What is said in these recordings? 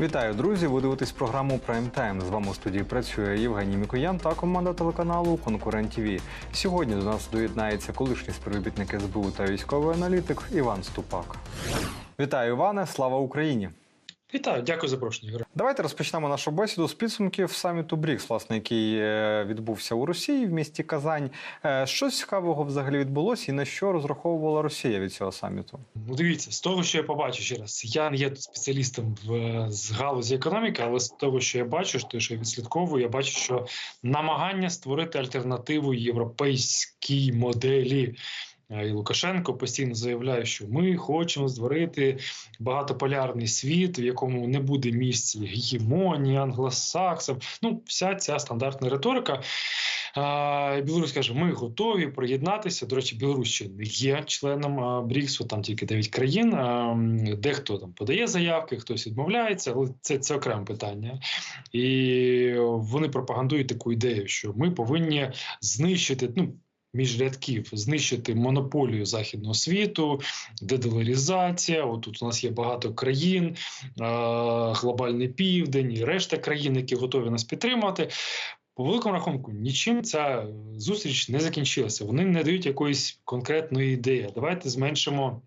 Вітаю, друзі! Ви дивитесь програму Прайм Тайм. З вами у студії працює Євгеній Мікоян та команда телеканалу Конкурент ТВ. Сьогодні до нас доєднається колишній співробітник СБУ та військовий аналітик Іван Ступак. Вітаю, Іване! Слава Україні! Вітаю, дякую за запрошення. Давайте розпочнемо нашу бесіду з підсумків саміту БРІКС, власне, який е, відбувся у Росії в місті Казань. Е, Що цікавого взагалі відбулося і на що розраховувала Росія від цього саміту? Ну, дивіться, з того, що я побачу ще раз, я не є спеціалістом в е, з галузі економіки, але з того, що я бачу, що я відслідковую, я бачу, що намагання створити альтернативу європейській моделі. І Лукашенко постійно заявляє, що ми хочемо створити багатополярний світ, в якому не буде місця гегемонії, англосаксів. Ну, вся ця стандартна риторика. Білорусь каже, ми готові приєднатися. До речі, Білорусь ще не є членом БРІКСу, там тільки 9 країн. Дехто там подає заявки, хтось відмовляється, але це, це окреме питання. І вони пропагандують таку ідею, що ми повинні знищити. ну, Між рядків знищити монополію західного світу, дедоларізація. Отут у нас є багато країн, глобальний південь і решта країн, які готові нас підтримати. По великому рахунку, нічим ця зустріч не закінчилася. Вони не дають якоїсь конкретної ідеї. Давайте зменшимо.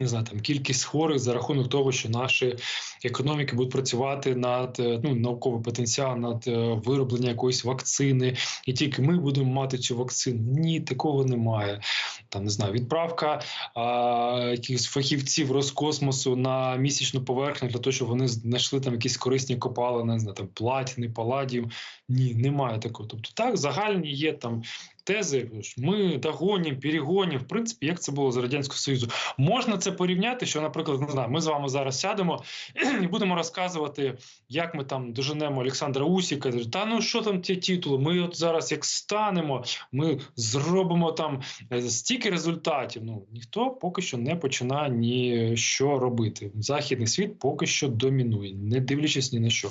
Не знаю, там кількість хворих за рахунок того, що наші економіки будуть працювати над е, ну, науковий потенціал, над е, вироблення якоїсь вакцини, і тільки ми будемо мати цю вакцину. Ні, такого немає. Там не знаю, відправка а, якихось фахівців Роскосмосу на місячну поверхню для того, щоб вони знайшли там якісь корисні копалини, не знаю, там платіни, паладів. Ні, немає такого. Тобто, так загальні є там. Тези, ми догонім, перегонім, в принципі, як це було з радянського союзу, можна це порівняти. Що, наприклад, не знаю, ми з вами зараз сядемо і будемо розказувати, як ми там доженемо Олександра Усіка. Та ну що там ті титули? Ми от зараз як станемо, ми зробимо там е, стільки результатів. Ну ніхто поки що не починає ні що робити. Західний світ поки що домінує, не дивлячись ні на що.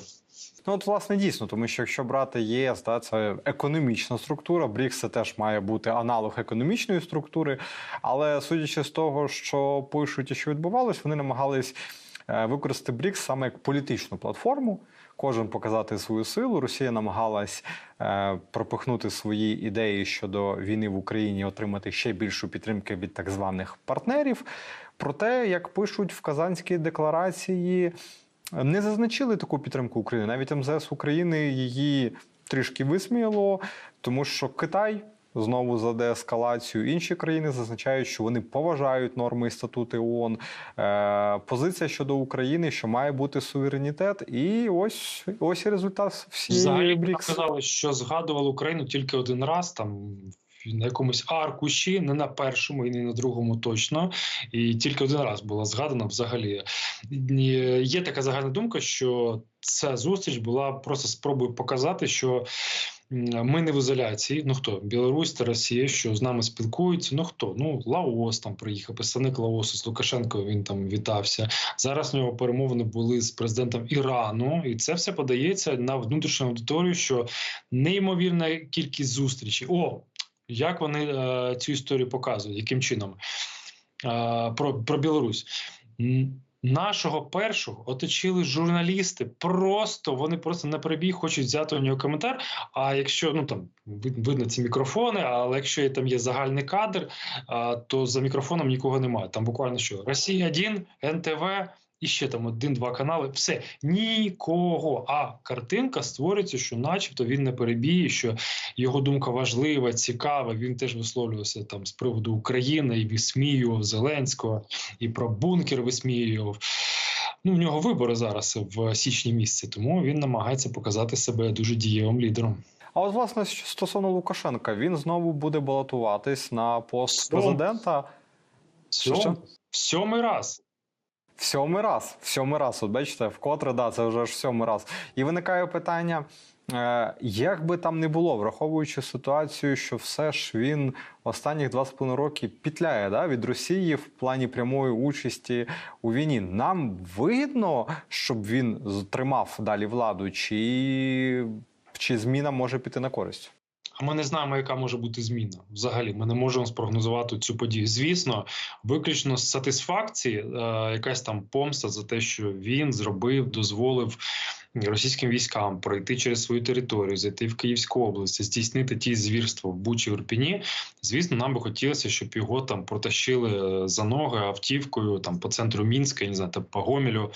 Ну, от, власне, дійсно, тому що якщо брати ЄС, да, це економічна структура, БРІКС це теж має бути аналог економічної структури. Але судячи з того, що пишуть і що відбувалось, вони намагались е, використати БРІКС саме як політичну платформу. Кожен показати свою силу. Росія намагалась е, пропихнути свої ідеї щодо війни в Україні, отримати ще більшу підтримку від так званих партнерів. Проте, як пишуть в Казанській декларації, не зазначили таку підтримку України. Навіть МЗС України її трішки висміяло, тому що Китай. Знову за деескалацію інші країни зазначають, що вони поважають норми і статути ООН. Е, позиція щодо України, що має бути суверенітет, і ось ось і результат всієї Взагалі БРІКС. казали, що згадували Україну тільки один раз там. На якомусь аркуші, не на першому і не на другому точно, і тільки один раз була згадана взагалі. Є така загальна думка, що ця зустріч була просто спробою показати, що ми не в ізоляції. Ну хто Білорусь та Росія, що з нами спілкуються. Ну хто? Ну Лаос там приїхав, представник Лаосу з Лукашенко. Він там вітався. Зараз у нього перемовини були з президентом Ірану, і це все подається на внутрішню аудиторію, що неймовірна кількість зустрічей. О, як вони е, цю історію показують, яким чином е, про, про Білорусь. Нашого першого оточили журналісти. Просто вони просто на перебіг хочуть взяти у нього коментар. А якщо ну там вид- видно ці мікрофони, але якщо там є загальний кадр, а, то за мікрофоном нікого немає. Там буквально що Росія 1 НТВ і ще там один-два канали. Все нікого. А картинка створюється, що, начебто, він не перебіє, що його думка важлива, цікава. Він теж висловлювався там з приводу України і висміював Зеленського, і про бункер висміював. Ну, в нього вибори зараз в січні місяці, тому він намагається показати себе дуже дієвим лідером. А от власне стосовно Лукашенка, він знову буде балотуватись на пост Що? президента. Сьом, сьомий раз. В сьомий раз, в сьомий раз, от бачите, вкотре, да, це вже ж сьомий раз. І виникає питання: е, як би там не було, враховуючи ситуацію, що все ж він останніх два з половиною роки пітляє да, від Росії в плані прямої участі у війні. Нам вигідно, щоб він тримав далі владу, чи, чи зміна може піти на користь? А ми не знаємо, яка може бути зміна. Взагалі, ми не можемо спрогнозувати цю подію. Звісно, виключно з сатисфакції, е, якась там помста за те, що він зробив, дозволив російським військам пройти через свою територію, зайти в Київську область, здійснити ті звірства в Бучі в. Звісно, нам би хотілося, щоб його там протащили е, за ноги автівкою там по центру Мінська, я не знаю, там, по Гомелю,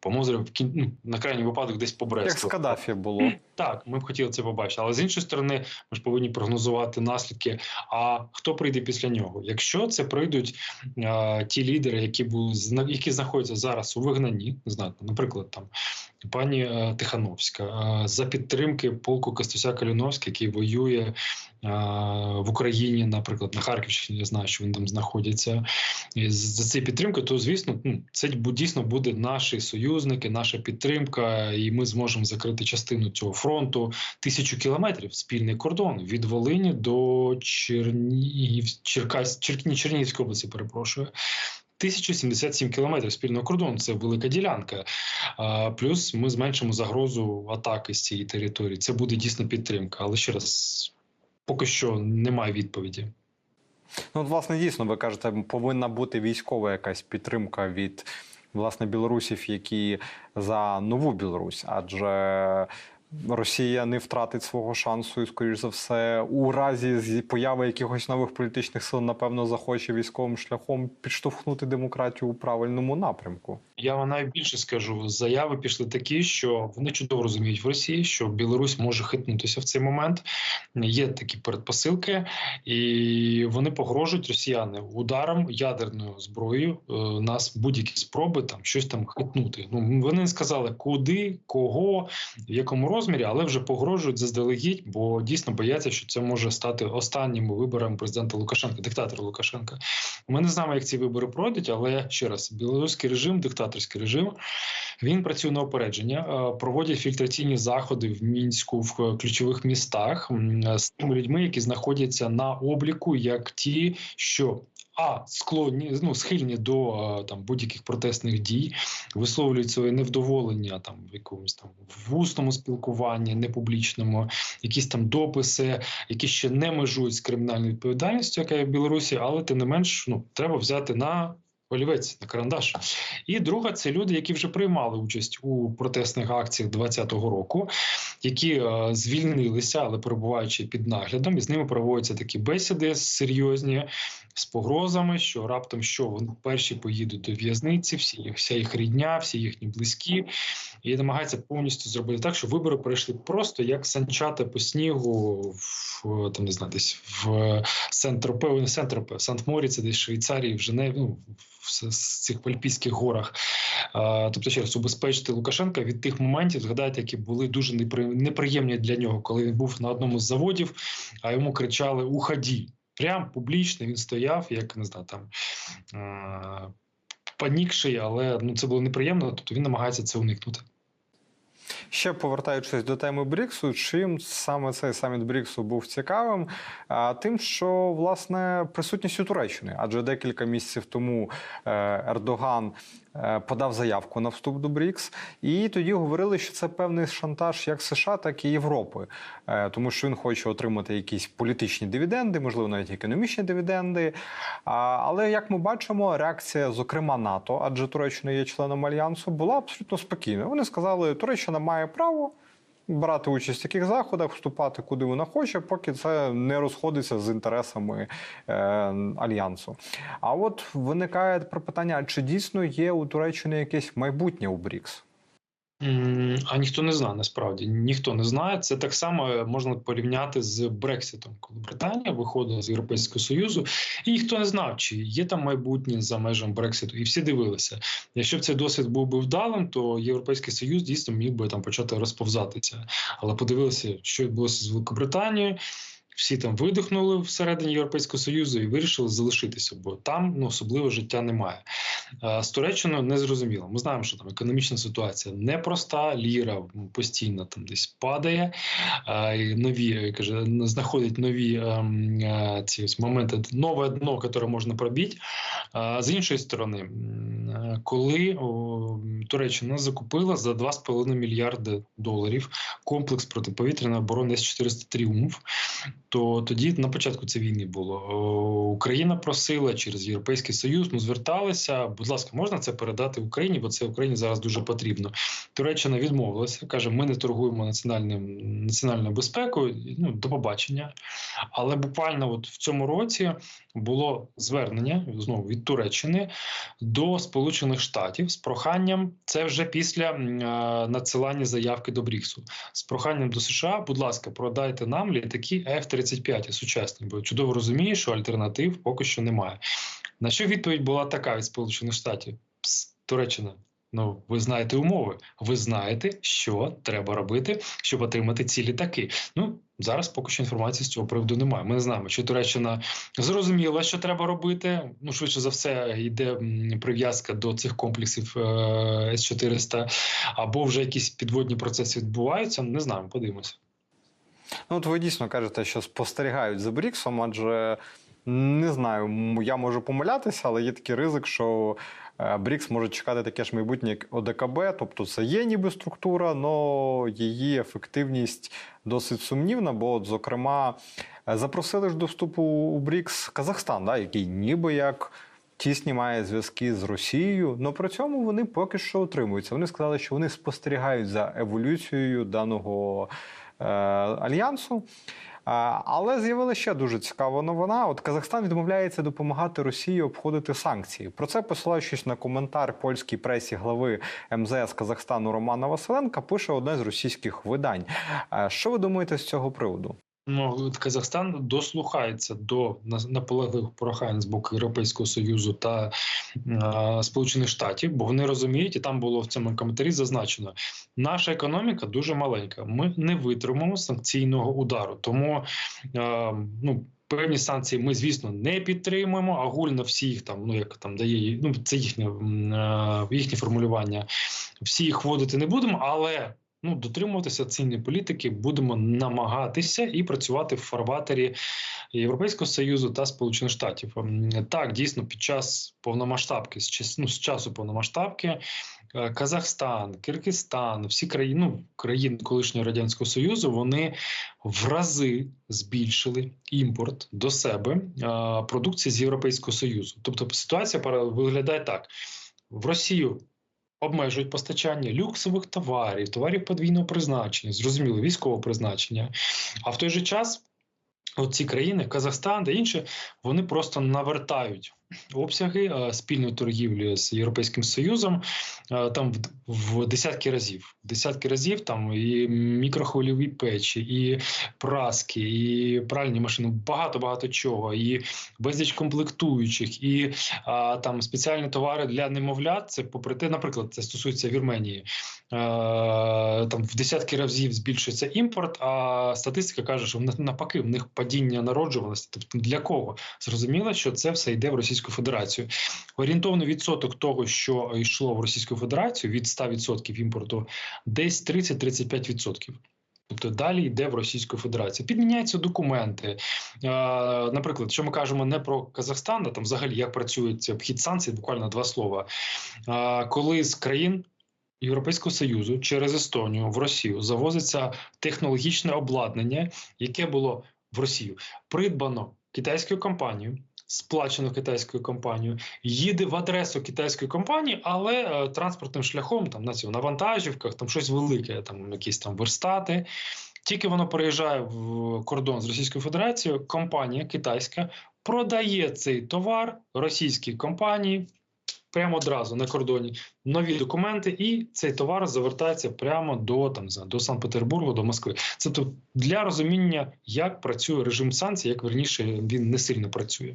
по Мозерю, в кін... ну, на крайній випадок десь по Як Бресту. з Каддафі було. Так, ми б хотіли це побачити. Але з іншої сторони, ми ж повинні прогнозувати наслідки. А хто прийде після нього? Якщо це прийдуть а, ті лідери, які були які знаходяться зараз у вигнанні, не знаю, наприклад, там пані е, Тихановська, е, за підтримки полку Костуся Каліновська, який воює е, в Україні, наприклад, на Харківщині, я знаю, що він там знаходиться. І за цією підтримкою, то звісно, ну, це дійсно буде наші союзники, наша підтримка, і ми зможемо закрити частину цього фронту. Тисячу кілометрів спільний кордон від Волині до Чернігів, Черкас, Чернігівської області, перепрошую. 1077 кілометрів спільного кордону це велика ділянка. Плюс ми зменшимо загрозу атаки з цієї території. Це буде дійсно підтримка. Але ще раз, поки що немає відповіді. Ну, от, власне, дійсно, ви кажете, повинна бути військова якась підтримка від власне білорусів, які за нову Білорусь, адже Росія не втратить свого шансу, і, скоріш за все, у разі появи якихось нових політичних сил, напевно, захоче військовим шляхом підштовхнути демократію у правильному напрямку. Я вам навіть більше скажу. Заяви пішли такі, що вони чудово розуміють в Росії, що Білорусь може хитнутися в цей момент. Є такі передпосилки, і вони погрожують росіяни ударом ядерною зброєю е, нас будь-які спроби там щось там хитнути. Ну вони не сказали куди, кого, в якому розмірі, але вже погрожують заздалегідь, бо дійсно бояться, що це може стати останніми виборами президента Лукашенка, диктатора Лукашенка. Ми не знаємо, як ці вибори пройдуть, але ще раз, білоруський режим, диктаторський режим, він працює на опередження, е, проводять фільтраційні заходи в мінську в е, ключових містах з тими людьми, які знаходяться на обліку, як ті, що а склонні ну схильні до е, там будь-яких протестних дій, висловлюють своє невдоволення там в якомусь там в усному спілкуванні, непублічному, якісь там дописи, які ще не межують з кримінальною відповідальністю, яка є в Білорусі, але тим не менш ну треба взяти на олівець на карандаш. І друга це люди, які вже приймали участь у протестних акціях 2020 року, які е, звільнилися, але перебуваючи під наглядом, і з ними проводяться такі бесіди серйозні з погрозами, що раптом що вони перші поїдуть до в'язниці, всі вся їх рідня, всі їхні близькі, і намагаються повністю зробити так, щоб вибори пройшли просто як санчата по снігу в там не знаю, десь в Сент-Тропе, не Сент-Тропе, в Сант-Морі, це десь Швейцарії, в Женеві, ну, в, цих Альпійських горах. Тобто, ще раз убезпечити Лукашенка від тих моментів, згадайте, які були дуже непри- неприємні для нього, коли він був на одному з заводів, а йому кричали Уході. Прям публічно він стояв, як не знаю, там панікший, але ну це було неприємно. Тобто він намагається це уникнути. Ще повертаючись до теми Бріксу, чим саме цей саміт Бріксу був цікавим? Тим, що власне присутністю Туреччини, адже декілька місяців тому е, Ердоган подав заявку на вступ до Брікс, і тоді говорили, що це певний шантаж як США, так і Європи, Е, тому що він хоче отримати якісь політичні дивіденди, можливо, навіть економічні дивіденди. Але як ми бачимо, реакція, зокрема НАТО, адже Туреччина є членом альянсу, була абсолютно спокійна. Вони сказали, Туреччина має право. Брати участь в таких заходах, вступати куди вона хоче, поки це не розходиться з інтересами е, альянсу. А от виникає питання: чи дійсно є у Туреччини якесь майбутнє у БРІКС? А ніхто не знає насправді. Ніхто не знає. Це так само можна порівняти з Брекситом, коли Британія виходила з Європейського Союзу, і ніхто не знав, чи є там майбутнє за межами Брекситу. І всі дивилися. Якщо б цей досвід був би вдалим, то Європейський Союз дійсно міг би там почати розповзатися. Але подивилися, що відбулося з Великобританією. Всі там видихнули всередині Європейського Союзу і вирішили залишитися, бо там ну особливо життя немає. Е, З Туреччиною не зрозуміло. Ми знаємо, що там економічна ситуація непроста, ліра постійно там десь падає, е, нові каже, знаходить нові ем, е, ці ось моменти, нове дно, яке можна пробити. З іншої сторони, коли Туреччина закупила за 2,5 мільярди доларів комплекс протиповітряної оборони С-400 Тріумф, то тоді на початку цієї війни було Україна просила через Європейський Союз, ну зверталися. Будь ласка, можна це передати Україні, бо це Україні зараз дуже потрібно. Туреччина відмовилася, каже: ми не торгуємо національним національною безпекою. Ну до побачення. Але буквально от в цьому році було звернення знову від Туреччини до Сполучених Штатів з проханням. Це вже після е, надсилання заявки до Бріксу з проханням до США. Будь ласка, продайте нам літаки F-35 сучасні, бо чудово розумію, що альтернатив поки що немає. На що відповідь була така від Сполучених Штатів? Пс, Туреччина. Ну, ви знаєте умови. Ви знаєте, що треба робити, щоб отримати ці літаки. Ну зараз поки що інформації з цього приводу немає. Ми не знаємо, чи Туреччина зрозуміла, що треба робити. Ну швидше за все, йде прив'язка до цих комплексів е, С-400, або вже якісь підводні процеси відбуваються. Не знаємо, подивимося. Ну, от ви дійсно кажете, що спостерігають за Бріксом, адже не знаю, я можу помилятися, але є такий ризик, що е, Брікс може чекати таке ж майбутнє, як ОДКБ, тобто це є ніби структура, але її ефективність досить сумнівна. Бо, от, зокрема, е, запросили ж до вступу у Брікс Казахстан, да, який ніби як. Тісні має зв'язки з Росією, але при цьому вони поки що утримуються. Вони сказали, що вони спостерігають за еволюцією даного альянсу. Але з'явилася ще дуже цікава новина. От Казахстан відмовляється допомагати Росії обходити санкції. Про це, посилаючись на коментар польській пресі глави МЗС Казахстану Романа Василенка, пише одне з російських видань. Е, Що ви думаєте з цього приводу? Ну, Казахстан дослухається до на- наполегливих прохань з боку Європейського союзу та е, Сполучених Штатів, бо вони розуміють, і там було в цьому коментарі зазначено: наша економіка дуже маленька. Ми не витримаємо санкційного удару. Тому е, ну. Певні санкції ми, звісно, не підтримуємо. Агульно всі їх там, ну як там дає ну це їхнє їхнє формулювання. Всі їх вводити не будемо, але ну, дотримуватися цінної політики будемо намагатися і працювати в фарватері Європейського союзу та Сполучених Штатів. Ем, Так, дійсно, під час повномасштабки, з час- ну, з часу повномасштабки, е, Казахстан, Киргизстан, всі країни, ну, країни колишнього радянського союзу, вони в рази збільшили імпорт до себе е, продукції з Європейського союзу. Тобто ситуація виглядає так: в Росію обмежують постачання люксових товарів, товарів подвійного призначення, зрозуміло, військового призначення. А в той же час от ці країни, Казахстан та інші, вони просто навертають обсяги спільної торгівлі з Європейським Союзом там в, десятки разів. Десятки разів там і мікрохвильові печі, і праски, і пральні машини, багато багато чого, і безліч комплектуючих, і а, там спеціальні товари для немовлят. Це попри те, наприклад, це стосується Вірменії. Е, там в десятки разів збільшується імпорт, а статистика каже, що навпаки в них падіння народжуваності. Тобто для кого? Зрозуміло, що це все йде в Російську Федерацію. Орієнтовний відсоток того, що йшло в Російську Федерацію від 100% імпорту, десь 30-35%. Тобто далі йде в Російську Федерацію. Підміняються документи. Е, наприклад, що ми кажемо не про Казахстан, а там взагалі як працює обхід санкцій, буквально два слова. Е, коли з країн Європейського Союзу через Естонію в Росію завозиться технологічне обладнання, яке було в Росію придбано китайською компанією. Сплачено китайською компанією, їде в адресу китайської компанії, але е, транспортним шляхом, там на цьому на вантажівках, там щось велике, там якісь там верстати. Тільки воно переїжджає в кордон з Російською Федерацією, компанія китайська продає цей товар російській компанії прямо одразу на кордоні нові документи, і цей товар завертається прямо до там знаю, до Санкт-Петербургу, до Москви. Це для розуміння, як працює режим санкцій, як верніше він не сильно працює.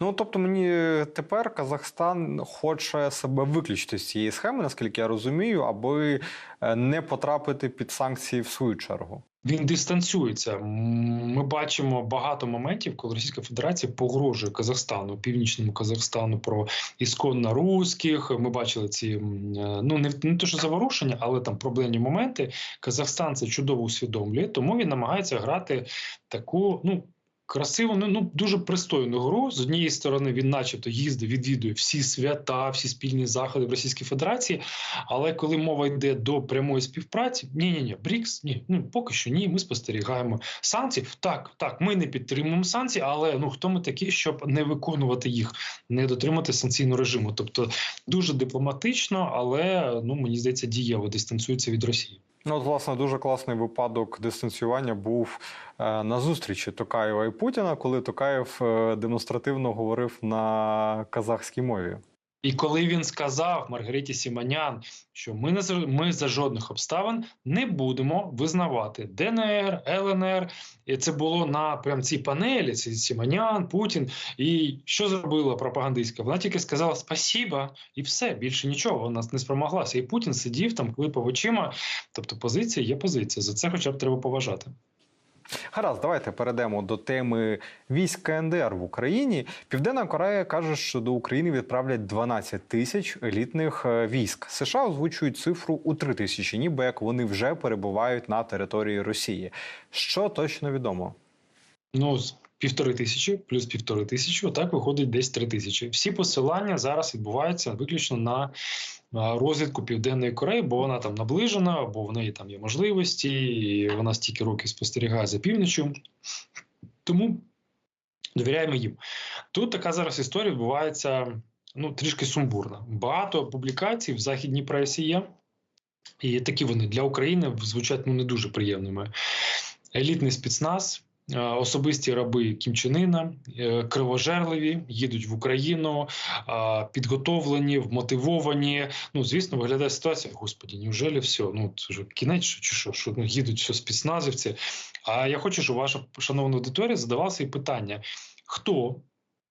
Ну тобто, мені тепер Казахстан хоче себе виключити з цієї схеми, наскільки я розумію, аби е, не потрапити під санкції в свою чергу. він дистанціюється. Ми бачимо багато моментів, коли Російська Федерація погрожує Казахстану, північному Казахстану про ісконно русських. Ми бачили ці е, ну не, не то, що заворушення, але там проблемні моменти. Казахстан це чудово усвідомлює, тому він намагається грати таку, ну. Красиву, ну, ну дуже пристойну гру. З однієї сторони, він, начебто, їздить, відвідує всі свята, всі спільні заходи в Російській Федерації. Але коли мова йде до прямої співпраці, ні, ні, ні, Брікс, ні, ну поки що ні. Ми спостерігаємо санкції. Так, так, ми не підтримуємо санкції, але ну хто ми такі, щоб не виконувати їх, не дотримати санкційного режиму. Тобто дуже дипломатично, але ну мені здається, дієво дистанціюється від Росії. Ну, от, власне, дуже класний випадок дистанціювання був е, на зустрічі Токаєва і Путіна, коли Токаєв е, демонстративно говорив на казахській мові. І коли він сказав Маргариті Сіманян, що ми не за ми за жодних обставин не будемо визнавати ДНР, ЛНР, і це було на прям цій панелі. Це Сіманян, Путін. І що зробила пропагандистка? Вона тільки сказала спасіба, і все більше нічого. Вона не спромоглася. І Путін сидів там, клипав очима. Тобто, позиція є позиція. За це, хоча б треба поважати. Гаразд, давайте перейдемо до теми військ КНДР в Україні. Південна Корея каже, що до України відправлять 12 тисяч елітних е, військ. США озвучують цифру у 3 тисячі, ніби як вони вже перебувають на території Росії. Що точно відомо? Ну, півтори тисячі плюс півтори тисячі, отак виходить десь три тисячі. Всі посилання зараз відбуваються виключно на розвідку Південної Кореї, бо вона там наближена, бо в неї там є можливості, і вона стільки років спостерігає за північю. Тому довіряємо їм. Тут така зараз історія відбувається ну, трішки сумбурна. Багато публікацій в західній пресі є. І такі вони для України звучать ну, не дуже приємними. Елітний спецназ, особисті раби Кімчинина, е, кривожерливі, їдуть в Україну, е, підготовлені, вмотивовані. Ну, звісно, виглядає ситуація. Господі, неужели все? Ну, це ж кінець, чи що, що ну, їдуть все спецназівці. А я хочу, щоб ваша шановна аудиторія задавала собі питання: хто?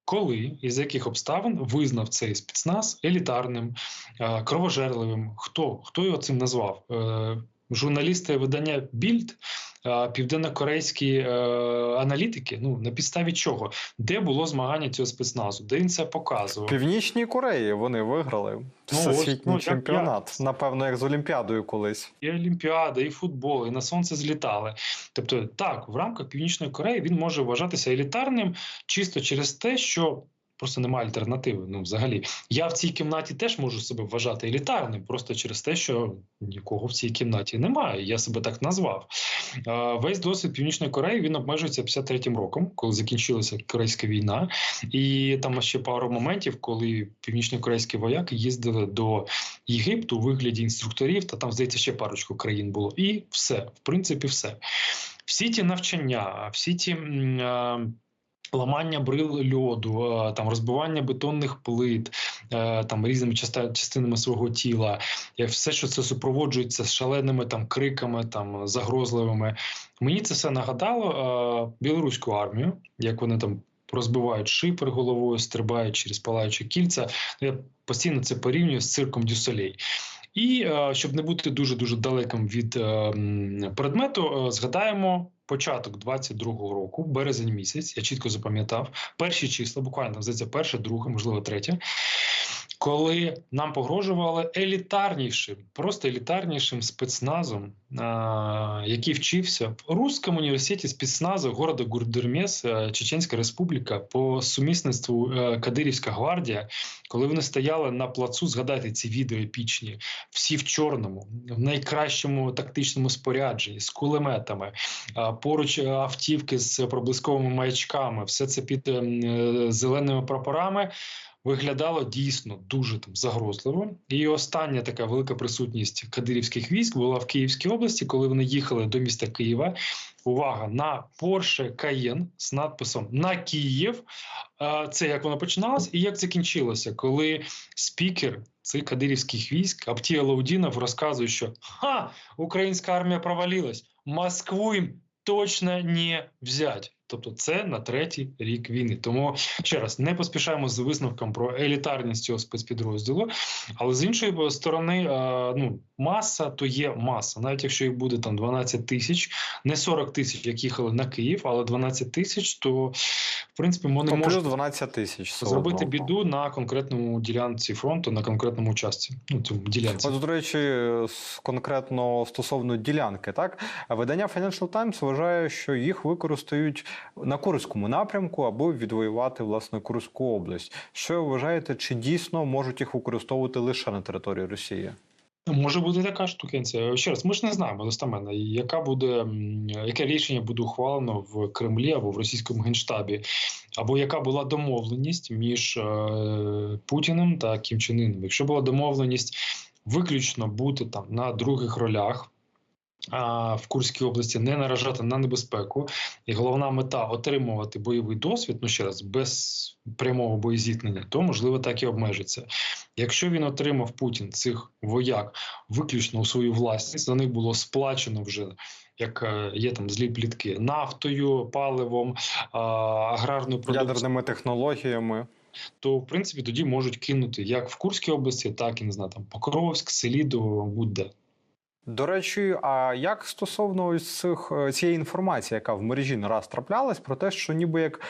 Коли і з яких обставин визнав цей спецназ елітарним, е, кровожерливим? Хто хто його цим назвав? Е, Журналісти видання Більд, е, південнокорейські е, аналітики. Ну на підставі чого? Де було змагання цього спецназу? Де він це показував? Північній Кореї вони виграли Ну, всесвітній ну, чемпіонат. як? Напевно, як з Олімпіадою колись. І Олімпіада, і футбол, і на сонце злітали. Тобто, так, в рамках Північної Кореї він може вважатися елітарним чисто через те, що. Просто немає альтернативи. Ну, взагалі, я в цій кімнаті теж можу себе вважати елітарним, просто через те, що нікого в цій кімнаті немає. Я себе так назвав. Весь досвід Північної Кореї він обмежується 53-м роком, коли закінчилася Корейська війна. І там ще пару моментів, коли північно-корейські вояки їздили до Єгипту у вигляді інструкторів, та там, здається, ще парочку країн було. І все, в принципі, все. Всі ті навчання, всі ті. е, Ламання брил льоду, е, там розбивання бетонних плит, е, там різними частинами свого тіла, е, все, що це супроводжується з шаленими там криками, там загрозливими. Мені це все нагадало білоруську армію, як вони там розбивають шипер головою, стрибають через палаючі кільця. Я постійно це порівнюю з цирком Дюсолей. І щоб не бути дуже дуже далеким від е, предмету, згадаємо початок 22-го року, березень місяць. Я чітко запам'ятав перші числа, буквально здається, перше, друге, можливо, третє. Коли нам погрожували елітарнішим, просто елітарнішим спецназом, а, який вчився в Русскому університеті спецназу города Гурдермес, е, Чеченська Республіка, по сумісництву е, Кадирівська гвардія, коли вони стояли на плацу, згадайте ці відео епічні, всі в чорному, в найкращому тактичному спорядженні, з кулеметами, а, поруч е, автівки з проблисковими маячками, все це під ем, е, зеленими прапорами. Виглядало дійсно дуже там загрозливо. І остання така велика присутність кадирівських військ була в Київській області, коли вони їхали до міста Києва. Увага на Porsche Cayenne з надписом на Київ. Це як воно починалось і як закінчилося, коли спікер цих кадирівських військ Аптія Лаудінов розказує, що ха, українська армія провалилась, Москву їм точно не взять. Тобто це на третій рік війни. Тому ще раз не поспішаємо з висновком про елітарність цього спецпідрозділу. Але з іншої сторони, е, ну маса то є маса. Навіть якщо їх буде там 12 тисяч, не 40 тисяч, як їхали на Київ, але 12 тисяч, то в принципі ми не То можемо 12 тисяч. зробити біду на конкретному ділянці фронту, на конкретному участці. Ну цьому ділянці. От, до речі, конкретно стосовно ділянки, так видання Financial Times вважає, що їх використають на Курському напрямку, аби відвоювати власне Курську область. Що ви вважаєте, чи дійсно можуть їх використовувати лише на території Росії? Може бути така штукенція. Ще раз, ми ж не знаємо достеменно, яка буде яке рішення буде ухвалено в Кремлі або в російському генштабі, або яка була домовленість між е, Путіним та Кім Чен Іном. Якщо була домовленість виключно бути там на других ролях. В Курській області не наражати на небезпеку, і головна мета отримувати бойовий досвід. Ну ще раз без прямого боєзіткнення, то можливо так і обмежиться. Якщо він отримав Путін цих вояк виключно у свою власність, за них було сплачено вже. Як е, є там злі плітки нафтою, паливом, аграрною продукцією, Ядерними технологіями. то в принципі тоді можуть кинути як в Курській області, так і не знаю, там Покровськ, Селіду, будь-де. До речі, а як стосовно ось цих е, цієї інформації, яка в мережі не раз траплялась, про те, що ніби як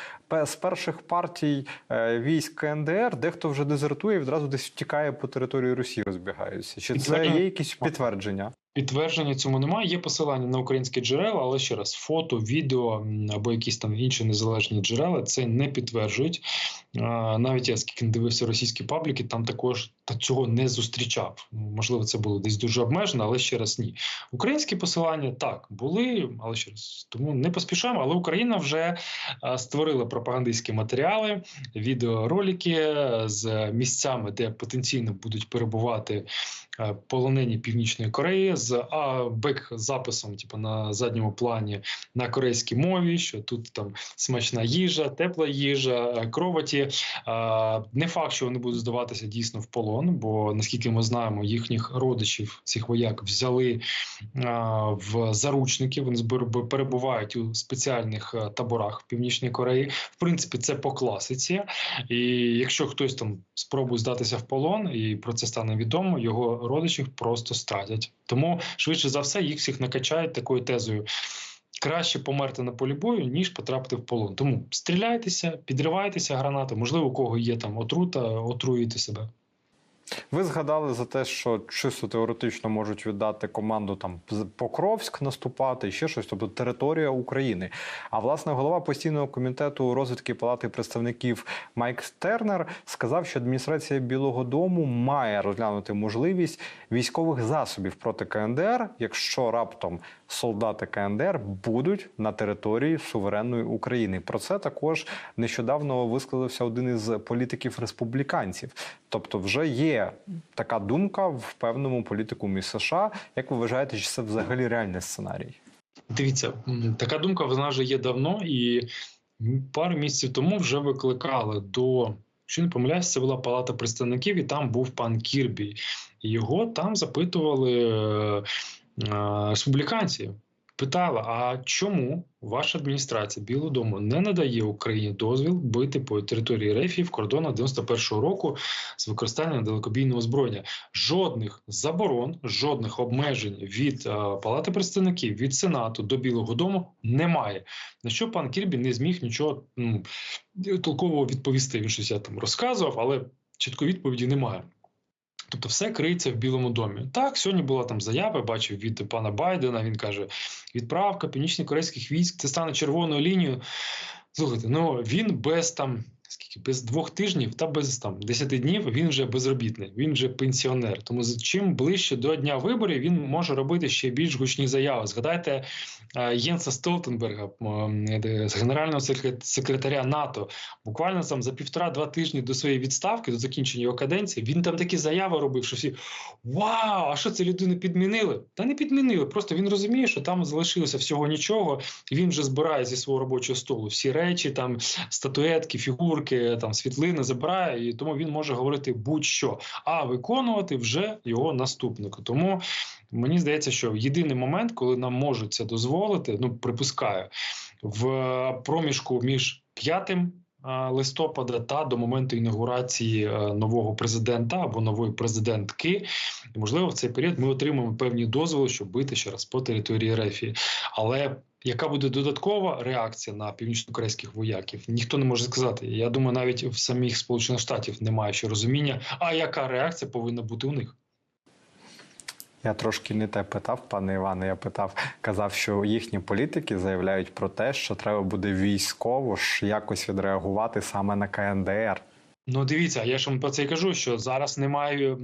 з перших партій е, військ КНДР дехто вже дезертує, і відразу десь втікає по території Росії, розбігаються. Чи це є якісь підтвердження? Підтвердження цьому немає. Є посилання на українські джерела, але ще раз, фото, відео або якісь там інші незалежні джерела це не підтверджують. Навіть я скільки не дивився російські пабліки, там також та цього не зустрічав. Можливо, це було десь дуже обмежено, але ще раз ні. Українські посилання так були, але ще раз тому не поспішаємо. Але Україна вже створила пропагандистські матеріали, відеоролики е, з місцями, де потенційно будуть перебувати е, полонені Північної Кореї з а, бек-записом, типу на задньому плані на корейській мові, що тут там смачна їжа, тепла їжа, е, кроваті. А, Не факт, що вони будуть здаватися дійсно в полон, бо наскільки ми знаємо, їхніх родичів цих вояк взяли а, в заручники. Вони перебувають у спеціальних е, таборах в Північній Кореї. В принципі, це по класиці. І якщо хтось там спробує здатися в полон, і про це стане відомо, його родичів просто стратять. Тому швидше за все їх всіх накачають такою тезою. Краще померти на полі бою, ніж потрапити в полон. Тому стріляйтеся, підривайтеся гранати. Можливо, у кого є там отрута, отруїте себе. Ви згадали за те, що чисто теоретично можуть віддати команду там Покровськ наступати ще щось, тобто територія України. А власне голова постійного комітету розвідки Палати представників Майк Стернер сказав, що адміністрація Білого Дому має розглянути можливість військових засобів проти КНДР, якщо раптом солдати КНДР будуть на території суверенної України. Про це також нещодавно висказався один із політиків республіканців. Тобто, вже є така думка в певному політикумі США. Як ви вважаєте, чи це взагалі реальний сценарій? Дивіться, така думка вона вже є давно, і пару місяців тому вже викликали до. Якщо не помиляюсь, це була палата представників, і там був пан Кірбі. Його там запитували е, е, республіканці. Питала: а чому ваша адміністрація Білого Дому не надає Україні дозвіл бити по території Рефії в кордонах 91-го року з використанням далекобійного озброєння? Жодних заборон, жодних обмежень від е, Палати представників від Сенату до Білого Дому немає. На що пан Кірбі не зміг нічого ну, толкового відповісти. Він щось я там розказував, але чіткої відповіді немає. Тобто все криється в Білому домі. Так, сьогодні була там заява, бачив від пана Байдена. Він каже: відправка північно-корейських військ це стане червоною лінією. Слухайте, ну він без там скільки без двох тижнів та без там десяти днів він вже безробітний, він вже пенсіонер. Тому чим ближче до дня виборів він може робити ще більш гучні заяви. Згадайте е, Єнса Столтенберга, е, генерального секретаря НАТО. Буквально там за півтора-два тижні до своєї відставки, до закінчення його каденції, він там такі заяви робив, що всі вау! А що це людину підмінили? Та не підмінили. Просто він розуміє, що там залишилося всього нічого, він вже збирає зі свого робочого столу всі речі, там статуетки, фігурки, там світлини забирає, і тому він може говорити будь-що, а виконувати вже його наступнику. Тому Мені здається, що єдиний момент, коли нам можуть це дозволити, ну припускаю, в проміжку між 5 е, листопада та до моменту інаугурації е, нового президента або нової президентки, і, можливо, в цей період ми отримаємо певні дозволи, щоб бити ще раз по території Рефії. Але яка буде додаткова реакція на північно-корейських вояків? Ніхто не може сказати. Я думаю, навіть в самих Сполучених Штатів немає ще розуміння, а яка реакція повинна бути у них. Я трошки не те питав, пане Іване. Я питав, казав, що їхні політики заявляють про те, що треба буде військово ж якось відреагувати саме на КНДР. Ну, дивіться, я ж вам про це і кажу, що зараз немає е,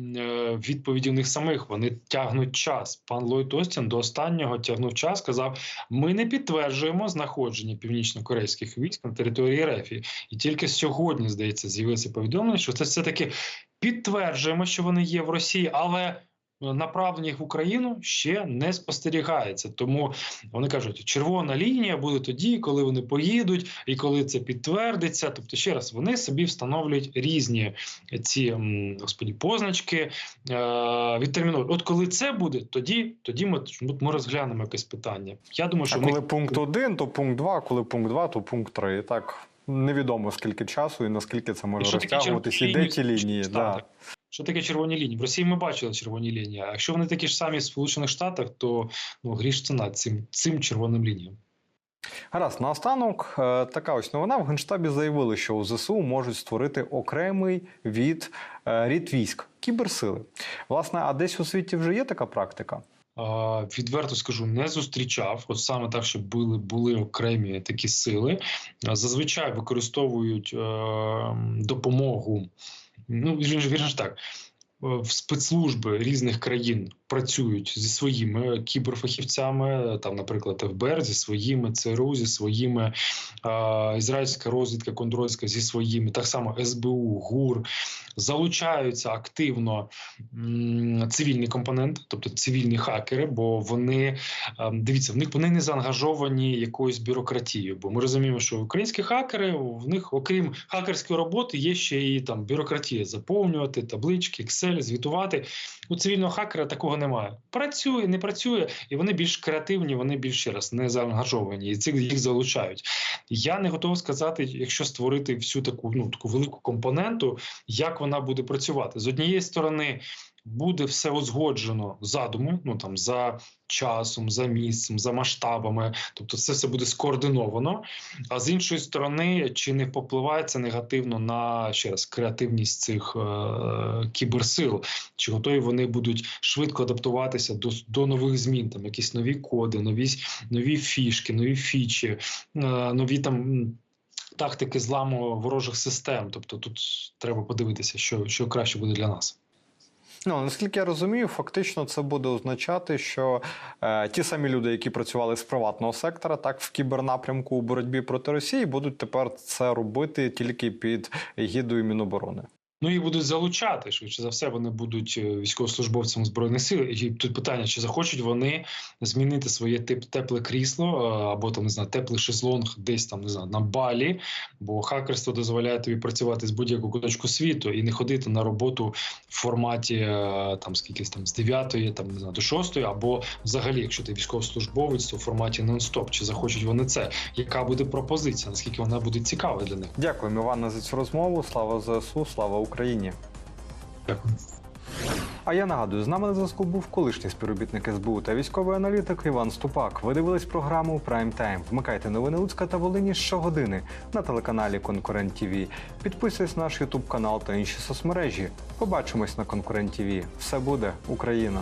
відповіді в них самих. Вони тягнуть час. Пан Ллойд Остін до останнього тягнув час. Сказав: ми не підтверджуємо знаходження північно-корейських військ на території Рефії. І тільки сьогодні, здається, з'явилося повідомлення, що це все таки підтверджуємо, що вони є в Росії, але. Направлення їх в Україну ще не спостерігається, тому вони кажуть, червона лінія буде тоді, коли вони поїдуть, і коли це підтвердиться. Тобто, ще раз вони собі встановлюють різні ці господі позначки е, відтермінують. От коли це буде, тоді, тоді ми, ми розглянемо якесь питання. Я думаю, що А коли пункт 1, то пункт 2, коли пункт 2, то пункт 3. І так невідомо скільки часу і наскільки це може таке і де ті лінії. Сполучених Да. Що таке червоні лінії? В Росії ми бачили червоні лінії. А якщо вони такі ж самі в Сполучених Штатах, то ну гріш ціна цим, цим червоним лініям. Гаразд, наостанок е, така ось новина. В Генштабі заявили, що у ЗСУ можуть створити окремий від е, рід військ кіберсили. Власне, а десь у світі вже є така практика? Відверто скажу, не зустрічав. От саме так, щоб були, були окремі такі сили. Зазвичай використовують е, допомогу. Ну, вірніше так. е, В спецслужби різних країн працюють зі своїми кіберфахівцями, там, наприклад, ФБР зі своїми ЦРУ, зі своїми е, ізраїльська розвідка, контрольська зі своїми, так само СБУ, ГУР залучаються активно м, цивільний компонент, тобто цивільні хакери, бо вони ем, дивіться, в них вони не заангажовані якоюсь бюрократією. Бо ми розуміємо, що українські хакери в них, окрім хакерської роботи, є ще і там бюрократія заповнювати таблички, Excel, звітувати. У цивільного хакера такого немає. Працює, не працює, і вони більш креативні, вони більш раз не заангажовані, і цих їх залучають. Я не готовий сказати, якщо створити всю таку ну таку велику компоненту, як вона буде працювати з однієї сторони. Буде все узгоджено задуму, ну там за часом, за місцем, за масштабами, тобто це все буде скоординовано. А з іншої сторони, чи не попливає це негативно на ще раз креативність цих е- кіберсил? Чи готові вони будуть швидко адаптуватися до, до нових змін? Там якісь нові коди, нові, нові фішки, нові фічі, е- нові там. Тактики зламу ворожих систем, тобто тут треба подивитися, що, що краще буде для нас. Ну наскільки я розумію, фактично це буде означати, що е, ті самі люди, які працювали з приватного сектора, так в кібернапрямку у боротьбі проти Росії, будуть тепер це робити тільки під гідою Міноборони. Ну і будуть залучати швидше за все. Вони будуть е, військовослужбовцям збройних сил. І тут питання: чи захочуть вони змінити своє тип тепле крісло е, або там не знаю, теплий шезлонг десь там не знаю на балі, бо хакерство дозволяє тобі працювати з будь-якого куточку світу і не ходити на роботу в форматі е, там скільки там з 9 там не знаю до 6, або взагалі, якщо ти військовослужбовець, то в форматі нон-стоп. Чи захочуть вони це? Яка буде пропозиція? Наскільки вона буде цікава для них? Дякуємо, Івана, за цю розмову. Слава ЗСУ, слава Україні. Дякую. А я нагадую, з нами на зв'язку був колишній співробітник СБУ та військовий аналітик Іван Ступак. Ви дивились програму Прайм Тайм. Вмикайте новини Луцька та Волині щогодини на телеканалі Конкурент ТВ. Підписуйтесь на наш Ютуб канал та інші соцмережі. Побачимось на Конкурент ТВ. Все буде Україна.